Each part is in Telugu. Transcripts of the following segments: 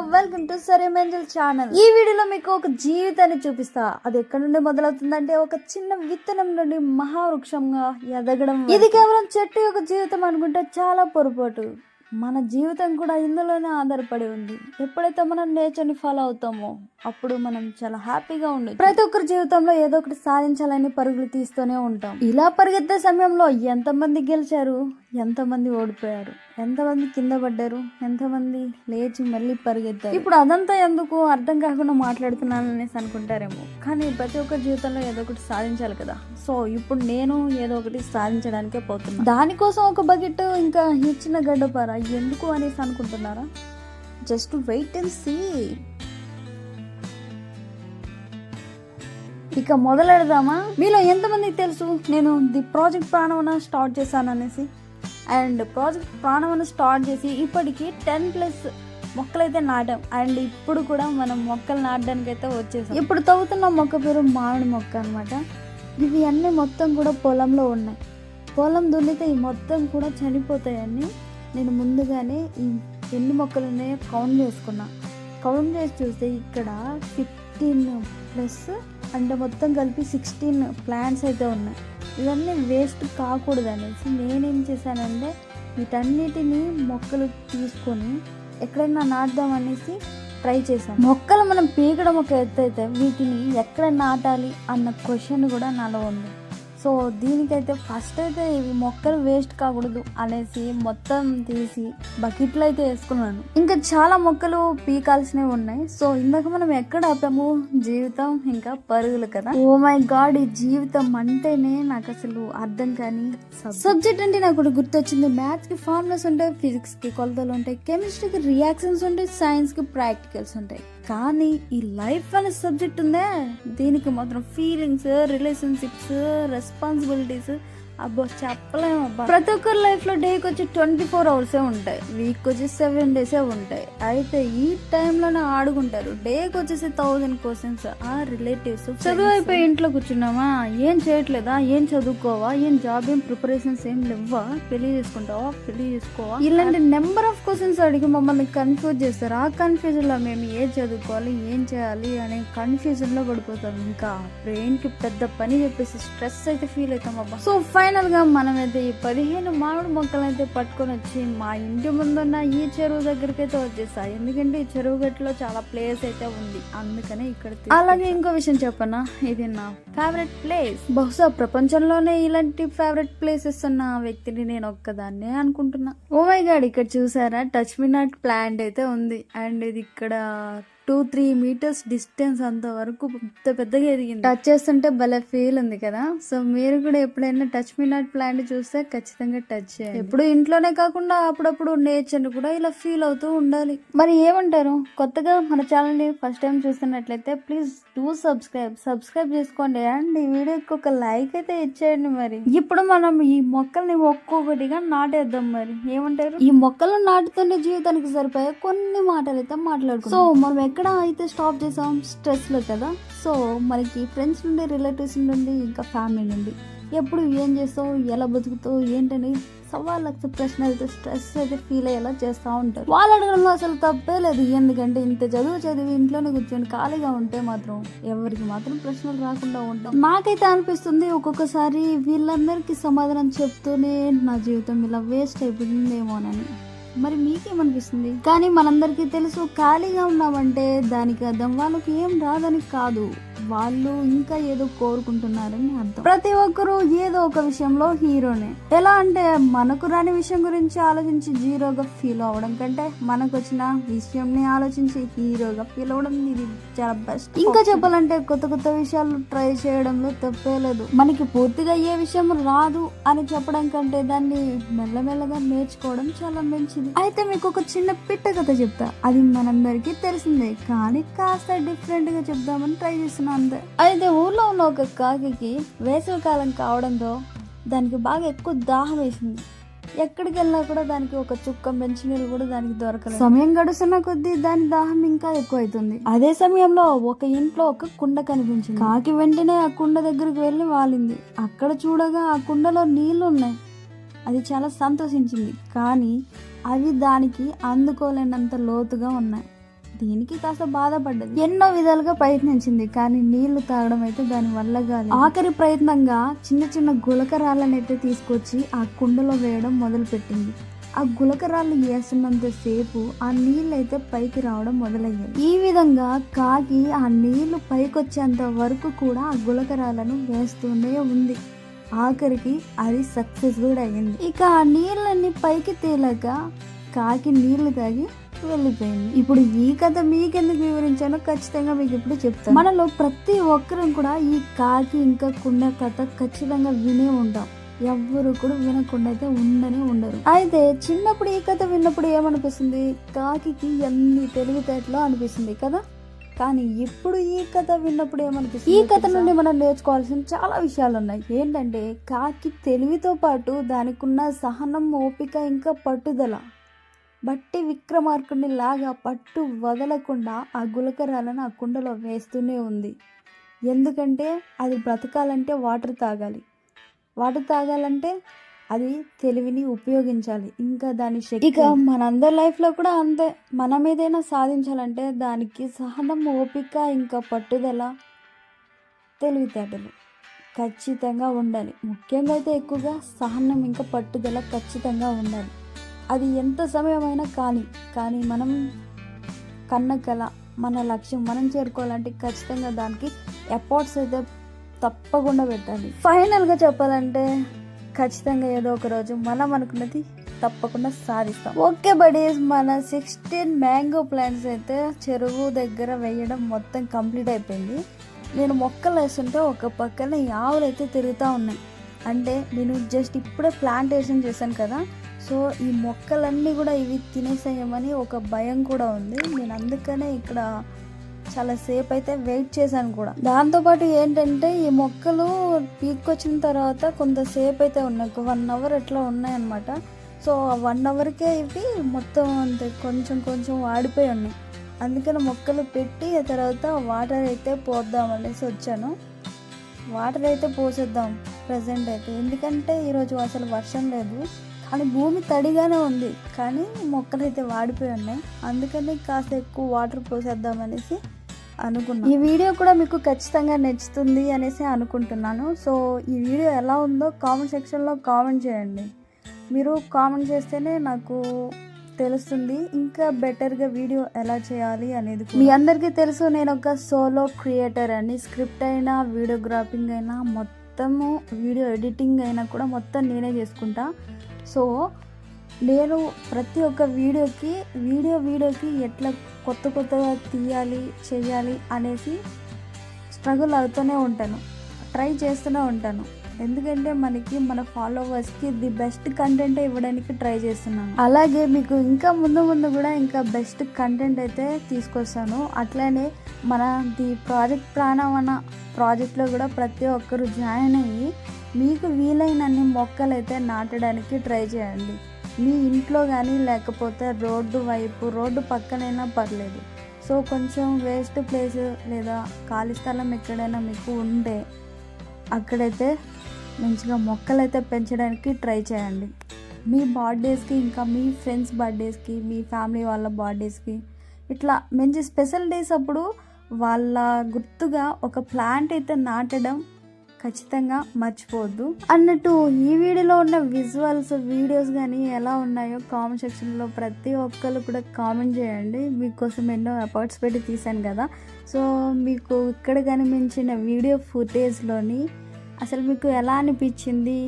అక్వేరియం ఏంజల్ ఛానల్ ఈ వీడియోలో మీకు ఒక జీవితాన్ని చూపిస్తా. అది ఎక్కడి నుండి మొదలవుతుందంటే ఒక చిన్న విత్తనం నుండి మహావృక్షంగా ఎదగడం ఇది కేవలం చెట్టు యొక్క జీవితం అనుకుంటే చాలా పొరపాటు. మన జీవితం కూడా ఇందులోనే ఆధారపడి ఉంది. ఎప్పుడైతే మనం నేచర్ని ఫాలో అవుతామో అప్పుడు మనం చాలా హ్యాపీగా ఉండదు ప్రతి ఒక్కరి జీవితంలో ఏదో ఒకటి సాధించాలని పరుగులు తీస్తూనే ఉంటాం. ఇలా పరిగెత్తే సమయంలో ఎంతమంది గెలిచారు? ఎంతమంది ఓడిపోయారు? ఎంతమంది కింద పడ్డారు? ఎంతమంది లేచి మళ్ళీ పరిగెత్తారు? ఇప్పుడు అదంతా ఎందుకు అర్థం కాకుండా మాట్లాడుతున్నాను అనేసి అనుకుంటారేమో. కానీ ప్రతి ఒక్కరి జీవితంలో ఏదో ఒకటి సాధించాలి కదా. సో ఇప్పుడు నేను ఏదో ఒకటి సాధించడానికే పోతున్నా. దానికోసం ఒక బకెట్ ఇంకా ఇచ్చిన గడ్డపార ఎందుకు అనేసి అనుకుంటున్నారా? Just wait and see. ఇక మొదలెడదామా? మీలో ఎంతమందికి తెలుసు? నేను ది ప్రాజెక్ట్ ప్రాణవన స్టార్ట్ చేశాను అనేసి అండ్ ప్రాజెక్ట్ ప్రాణవన స్టార్ట్ చేసి ఇప్పటికీ టెన్ ప్లస్ మొక్కలైతే నాటాం. అండ్ ఇప్పుడు కూడా మనం మొక్కలు నాటడానికి అయితే వచ్చేసాం. ఇప్పుడు తవ్వుతున్న మొక్క పేరు మామిడి మొక్క అనమాట ఇవి అన్నీ మొత్తం కూడా పొలంలో ఉన్నాయి. పొలం దున్నితే ఈ మొత్తం కూడా చనిపోతాయని నేను ముందుగానే ఈ ఎన్ని మొక్కలు ఉన్నాయో కౌంట్ చేసుకున్నా. కౌంట్ చేసి చూస్తే ఇక్కడ ఫిఫ్టీన్ ప్లస్ అంటే మొత్తం కలిపి సిక్స్టీన్ ప్లాంట్స్ అయితే ఉన్నాయి. ఇవన్నీ వేస్ట్ కాకూడదు అనేసి నేనేం చేశానంటే వీటన్నిటిని మొక్కలు తీసుకొని ఎక్కడైనా నాటుదాం అనేసి ట్రై చేశాను. మొక్కలు మనం పీకడం ఒక ఎత్తు అయితే వీటిని ఎక్కడ నాటాలి అన్న క్వశ్చన్ కూడా నాలో ఉంది. సో దీనికైతే ఫస్ట్ అయితే ఇవి మొక్కలు వేస్ట్ కాకూడదు అనేసి మొత్తం తీసి బకెట్లో అయితే వేసుకున్నాను. ఇంకా చాలా మొక్కలు పీకాల్సినవి ఉన్నాయి. సో ఇందాక మనం ఎక్కడ ఆపాము? జీవితం ఇంకా పరుగులు కదా. ఓ మై గాడ్ ఈ జీవితం అంటేనే నాకు అసలు అర్థం కాని సబ్జెక్ట్ అంటే నాకు ఒకటి గుర్తొచ్చింది. మ్యాథ్స్కి ఫార్ములాస్ ఉంటాయి ఫిజిక్స్కి కొలతలు ఉంటాయి కెమిస్ట్రీకి రియాక్షన్స్ ఉంటాయి సైన్స్కి ప్రాక్టికల్స్ ఉంటాయి. కానీ ఈ లైఫ్ అనే సబ్జెక్ట్ ఉందే. దీనికి మాత్రం ఫీలింగ్స్ రిలేషన్షిప్స్ రెస్పాన్సిబిలిటీస్ అబ్బో చెప్పలేము అబ్బా. ప్రతి ఒక్కరి లైఫ్లో డేకి వచ్చి ట్వంటీ ఫోర్ అవర్సే ఉంటాయి. వీక్ వచ్చి సెవెన్ డేసే ఉంటాయి. అయితే ఈ టైంలోనే ఆడుకుంటారు. డేకి వచ్చేసి థౌజండ్ క్వశ్చన్స్. ఆ రిలేటివ్స్ చదువు అయిపోయి ఇంట్లో కూర్చున్నామా ఏం చేయట్లేదా? ఏం చదువుకోవా? ఏం జాబ్ ఏం ప్రిపరేషన్స్ ఏం లేవా? పెళ్ళి చేసుకుంటావా? పెళ్ళి చేసుకోవా? ఇలాంటి నెంబర్ ఆఫ్ క్వశ్చన్స్ అడిగి మమ్మల్ని కన్ఫ్యూజ్ చేస్తారు. ఆ కన్ఫ్యూజన్లో మేము ఏం చదువుకోవాలి? ఏం చేయాలి? అనే కన్ఫ్యూజన్లో పడిపోతాం. ఇంకా బ్రెయిన్కి పెద్ద పని చెప్పేసి స్ట్రెస్ అయితే ఫీల్ అవుతాం అబ్బా. సో ఫైనల్ ఫైనల్గా మనమైతే ఈ పదిహేను మామిడి మొక్కలు అయితే పట్టుకొని వచ్చి మా ఇంటి ముందున్న ఈ చెరువు దగ్గరికి అయితే వచ్చేసాయి. ఎందుకంటే ఈ చెరువు గట్టులో చాలా ప్లేస్ అయితే ఉంది. అందుకనే ఇక్కడ అలాగే ఇంకో విషయం చెప్పనా? ఇది నా ఫేవరెట్ ప్లేస్ బహుశా ప్రపంచంలోనే ఇలాంటి ఫేవరెట్ ప్లేసెస్ ఉన్న వ్యక్తిని నేను ఒక్కదాన్నే అనుకుంటున్నా. ఓ మై గాడ్ ఇక్కడ చూసారా? టచ్ మీ నాట్ ప్లాంట్ అయితే ఉంది. అండ్ ఇది ఇక్కడ టూ త్రీ మీటర్స్ డిస్టెన్స్ అంత వరకు పెద్ద పెద్దగా ఎదిగింది. టచ్ చేస్తుంటే భలే ఫీల్ ఉంది కదా. సో మీరు కూడా ఎప్పుడైనా టచ్ మీ నాట్ ప్లాంట్ చూస్తే ఖచ్చితంగా టచ్ చేయండి. ఎప్పుడు ఇంట్లోనే కాకుండా అప్పుడప్పుడు నేచర్ కూడా ఇలా ఫీల్ అవుతూ ఉండాలి. మరి ఏమంటారు? కొత్తగా మన ఛానల్ని ఫస్ట్ టైం చూస్తున్నట్లయితే ప్లీజ్ డూ సబ్స్క్రైబ్ సబ్స్క్రైబ్ చేసుకోండి. అండ్ ఈ వీడియోకి ఒక లైక్ అయితే ఇచ్చేయండి మరి. ఇప్పుడు మనం ఈ మొక్కల్ని ఒక్కొక్కటిగా నాటేద్దాం మరి. ఏమంటారు? ఈ మొక్కలు నాటుతుండే జీవితానికి సరిపోయే కొన్ని మాటలు అయితే మాట్లాడుకుందాం. సో మనం ఎక్కడ అయితే స్టాప్ చేసాం స్ట్రెస్లో కదా. సో మనకి ఫ్రెండ్స్ నుండి రిలేటివ్స్ నుండి ఇంకా ఫ్యామిలీ నుండి ఎప్పుడు ఏం చేస్తావు ఎలా బతుకుతావు ఏంటని సవాళ్ళకి లక్ష అయితే స్ట్రెస్ అయితే ఫీల్ అయ్యేలా చేస్తూ ఉంటారు. వాళ్ళు అడగడంలో అసలు తప్పే లేదు. ఎందుకంటే ఇంత చదువు చదివి ఇంట్లోనే కూర్చొని ఖాళీగా ఉంటే మాత్రం ఎవరికి మాత్రం ప్రశ్నలు రాకుండా ఉంటాం. నాకైతే అనిపిస్తుంది ఒక్కొక్కసారి వీళ్ళందరికీ సమాధానం చెప్తూనే నా జీవితం ఇలా వేస్ట్ అయిపోయిందేమోనని. మరి మీకేమనిపిస్తుంది? కానీ మనందరికీ తెలుసు ఖాళీగా ఉన్నామంటే దానికి అర్థం వాళ్ళకి ఏం రాదని కాదు. వాళ్ళు ఇంకా ఏదో కోరుకుంటున్నారని అర్థం. ప్రతి ఒక్కరూ ఏదో ఒక విషయంలో హీరోనే. ఎలా అంటే మనకు రాని విషయం గురించి ఆలోచించి జీరోగా ఫీల్ అవ్వడం కంటే మనకు వచ్చిన విషయంని ఆలోచించి హీరోగా ఫీల్ అవ్వడం ఇది చాలా బెస్ట్. ఇంకా చెప్పాలంటే కొత్త కొత్త విషయాలు ట్రై చేయడంలో తప్పే లేదు. మనకి పూర్తిగా ఏ విషయం రాదు అని చెప్పడం కంటే దాన్ని మెల్లమెల్లగా నేర్చుకోవడం చాలా మంచిది. అయితే మీకు ఒక చిన్న పిట్ట కథ చెప్తా. అది మనందరికీ తెలిసిందే. కానీ కాస్త డిఫరెంట్గా చెప్దామని ట్రై చేస్తున్నాం. అంతే అయితే ఊర్లో ఉన్న ఒక కాకి వేసవి కాలం కావడంతో దానికి బాగా ఎక్కువ దాహం వేసింది. ఎక్కడికి వెళ్ళినా కూడా దానికి ఒక చుక్క మంచినీళ్ళు కూడా దానికి దొరకలేదు. సమయం గడుస్తున్న కొద్దీ దాని దాహం ఇంకా ఎక్కువ అవుతుంది అదే సమయంలో ఒక ఇంట్లో ఒక కుండ కనిపించింది. కాకి వెంటనే ఆ కుండ దగ్గరికి వెళ్ళి వాలింది. అక్కడ చూడగా ఆ కుండలో నీళ్ళు ఉన్నాయి. అది చాలా సంతోషించింది. కానీ అవి దానికి అందుకోలేనంత లోతుగా ఉన్నాయి. దీనికి కాస్త బాధపడ్డది. ఎన్నో విధాలుగా ప్రయత్నించింది కానీ నీళ్ళు తాగడం అయితే దాని వల్ల కాదు ఆఖరి ప్రయత్నంగా చిన్న చిన్న గులకరాళ్ళనైతే అయితే తీసుకొచ్చి ఆ కుండలో వేయడం మొదలు పెట్టింది ఆ గులకరాళ్ళు వేస్తున్నంత సేపు ఆ నీళ్ళు అయితే పైకి రావడం మొదలయ్యాయి. ఈ విధంగా కాకి ఆ నీళ్ళు పైకి వచ్చేంత వరకు కూడా ఆ గులకరాలను వేస్తూనే ఉంది. ఆఖరికి అది సక్సెస్ కూడా అయ్యింది ఇక ఆ నీళ్ళని పైకి తేలాక కాకి నీళ్ళు తాగి వెళ్ళిపోయింది. ఇప్పుడు ఈ కథ మీకెందుకు వివరించానో ఖచ్చితంగా మీకు ఇప్పుడు చెప్తాను. మనలో ప్రతి ఒక్కరం కూడా ఈ కాకి ఇంకా కుండ కథ ఖచ్చితంగా వినే ఉంటాం. ఎవ్వరు కూడా వినకుండా అయితే ఉండనే ఉండరు. అయితే చిన్నప్పుడు ఈ కథ విన్నప్పుడు ఏమనిపిస్తుంది? కాకి ఎన్ని తెలివితేటలో అనిపిస్తుంది కదా? కానీ ఇప్పుడు ఈ కథ విన్నప్పుడు ఏమనిపిస్తుంది ఈ కథ నుండి మనం నేర్చుకోవాల్సిన చాలా విషయాలు ఉన్నాయి. ఏంటంటే కాకి తెలివితో పాటు దానికి ఉన్న సహనం ఓపిక ఇంకా పట్టుదల బట్టి విక్రమార్కుడిని లాగా పట్టు వదలకుండా ఆ గులకరాలను ఆ కుండలో వేస్తూనే ఉంది. ఎందుకంటే అది బ్రతకాలంటే వాటర్ తాగాలి. వాటర్ తాగాలంటే అది తెలివిని ఉపయోగించాలి. ఇంకా దాని శక్తి ఇక మనందరి లైఫ్లో కూడా అంతే. మనం ఏదైనా సాధించాలంటే దానికి సహనం ఓపిక ఇంకా పట్టుదల తెలివితేటలు ఖచ్చితంగా ఉండాలి. ముఖ్యంగా అయితే ఎక్కువగా సహనం ఇంకా పట్టుదల ఖచ్చితంగా ఉండాలి. అది ఎంత సమయమైనా కానీ కానీ మనం కన్న కళ మన లక్ష్యం మనం చేరుకోవాలంటే ఖచ్చితంగా దానికి ఎఫర్ట్స్ అయితే తప్పకుండా పెట్టాలి. ఫైనల్గా చెప్పాలంటే ఖచ్చితంగా ఏదో ఒక రోజు మనం అనుకున్నది తప్పకుండా సాధిస్తాం. ఓకే బడీస్ మన సిక్స్టీన్ మ్యాంగో ప్లాంట్స్ అయితే చెరువు దగ్గర వేయడం మొత్తం కంప్లీట్ అయిపోయింది. నేను మొక్కలు వేస్తుంటే ఒక పక్కన ఈ ఆవులు అయితే తిరుగుతూ ఉన్నాయి. అంటే నేను జస్ట్ ఇప్పుడే ప్లాంటేషన్ చేశాను కదా సో ఈ మొక్కలన్నీ కూడా ఇవి తినేసేయమని ఒక భయం కూడా ఉంది. నేను అందుకనే ఇక్కడ చాలా సేపు అయితే వెయిట్ చేశాను కూడా. దాంతోపాటు ఏంటంటే ఈ మొక్కలు పీక్కొచ్చిన తర్వాత కొంతసేపు అయితే ఉన్నాయి. ఒక వన్ అవర్ ఎట్లా ఉన్నాయన్నమాట. సో వన్ అవర్కే ఇవి మొత్తం అంతే కొంచెం కొంచెం వాడిపోయి ఉన్నాయి. అందుకని మొక్కలు పెట్టి ఆ తర్వాత వాటర్ అయితే పోద్దాం అనేసి వచ్చాను. వాటర్ అయితే పోసేద్దాం ప్రజెంట్ అయితే. ఎందుకంటే ఈరోజు అసలు వర్షం లేదు. అని భూమి తడిగానే ఉంది కానీ మొక్కలు అయితే వాడిపోయి ఉన్నాయి. అందుకని కాస్త ఎక్కువ వాటర్ పోసేద్దాం అనేసి అనుకున్నాను ఈ వీడియో కూడా మీకు ఖచ్చితంగా నచ్చుతుంది అనేసి అనుకుంటున్నాను. సో ఈ వీడియో ఎలా ఉందో కామెంట్ సెక్షన్లో కామెంట్ చేయండి. మీరు కామెంట్ చేస్తేనే నాకు తెలుస్తుంది ఇంకా బెటర్గా వీడియో ఎలా చేయాలి అనేది మీ అందరికీ తెలుసు నేను ఒక సోలో క్రియేటర్ అని స్క్రిప్ట్ అయినా వీడియోగ్రాఫింగ్ అయినా మొత్తము వీడియో ఎడిటింగ్ అయినా కూడా మొత్తం నేనే చేసుకుంటా. సో నేను ప్రతి ఒక్క వీడియోకి వీడియో వీడియోకి ఎట్లా కొత్త కొత్తగా తీయాలి చేయాలి అనేసి స్ట్రగుల్ అవుతూనే ఉంటాను. ట్రై చేస్తూనే ఉంటాను. ఎందుకంటే మనకి మన ఫాలోవర్స్కి ది బెస్ట్ కంటెంట్ ఇవ్వడానికి ట్రై చేస్తున్నాను. అలాగే మీకు ఇంకా ముందు ముందు కూడా ఇంకా బెస్ట్ కంటెంట్ అయితే తీసుకొస్తాను. అట్లనే మన ది ప్రాజెక్ట్ ప్రాణవన ప్రాజెక్ట్లో కూడా ప్రతి ఒక్కరు జాయిన్ అయ్యి మీకు వీలైనన్ని మొక్కలు అయితే నాటడానికి ట్రై చేయండి. మీ ఇంట్లో కానీ లేకపోతే రోడ్డు వైపు రోడ్డు పక్కనైనా పర్లేదు. సో కొంచెం వేస్ట్ ప్లేస్ లేదా ఖాళీ స్థలం ఎక్కడైనా మీకు ఉంటే అక్కడైతే మంచిగా మొక్కలు అయితే పెంచడానికి ట్రై చేయండి. మీ బర్త్డేస్కి ఇంకా మీ ఫ్రెండ్స్ బర్త్డేస్కి మీ ఫ్యామిలీ వాళ్ళ బర్త్డేస్కి ఇట్లా మంచి స్పెషల్ డేస్ అప్పుడు వాళ్ళ గుర్తుగా ఒక ప్లాంట్ అయితే నాటడం ఖచ్చితంగా మర్చిపోవద్దు. అన్నట్టు ఈ వీడియోలో ఉన్న విజువల్స్ వీడియోస్ కానీ ఎలా ఉన్నాయో కామెంట్ సెక్షన్లో ప్రతి ఒక్కరు కూడా కామెంట్ చేయండి. మీకోసం ఎన్నో ఎఫర్ట్స్ పెట్టి తీశాను కదా. సో మీకు ఇక్కడ కనిపించిన వీడియో ఫుటేజ్లోని అసలు మీకు ఎలా అనిపించింది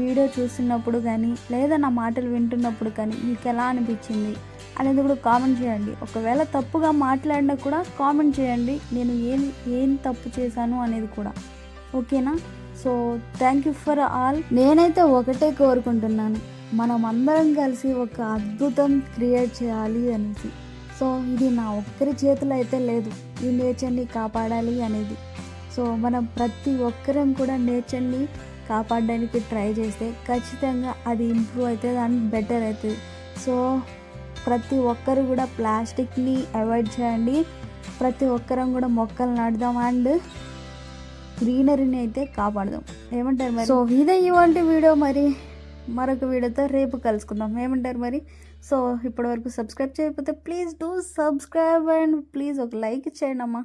వీడియో చూస్తున్నప్పుడు కానీ లేదా నా మాటలు వింటున్నప్పుడు కానీ మీకు ఎలా అనిపించింది అనేది కూడా కామెంట్ చేయండి. ఒకవేళ తప్పుగా మాట్లాడినా కూడా కామెంట్ చేయండి. నేను ఏం ఏం తప్పు చేశాను అనేది కూడా. ఓకేనా? So thank you for all నేనైతే ఒకటే కోరుకుంటున్నాను. మనం అందరం కలిసి ఒక అద్భుతం క్రియేట్ చేయాలి అనేసి. సో ఇది నా ఒక్కరి చేతిలో అయితే లేదు. ఈ నేచర్ని కాపాడాలి అనేది. సో మనం ప్రతి ఒక్కరం కూడా నేచర్ని కాపాడడానికి ట్రై చేస్తే ఖచ్చితంగా అది ఇంప్రూవ్ అవుతుంది అండ్ బెటర్ అవుతుంది. సో ప్రతి ఒక్కరు కూడా ప్లాస్టిక్ని అవాయిడ్ చేయండి. ప్రతి ఒక్కరం కూడా మొక్కలు నాటుదాం అండ్ గ్రీనరీని అయితే కాపాడదాం. ఏమంటారు మరి? సో ఇదే ఇవాళ వీడియో మరి. మరొక వీడియోతో రేపు కలుసుకుందాం. ఏమంటారు మరి? సో ఇప్పటివరకు సబ్స్క్రైబ్ చేయకపోతే please do subscribe and please ఒక లైక్ చేయండి అమ్మా.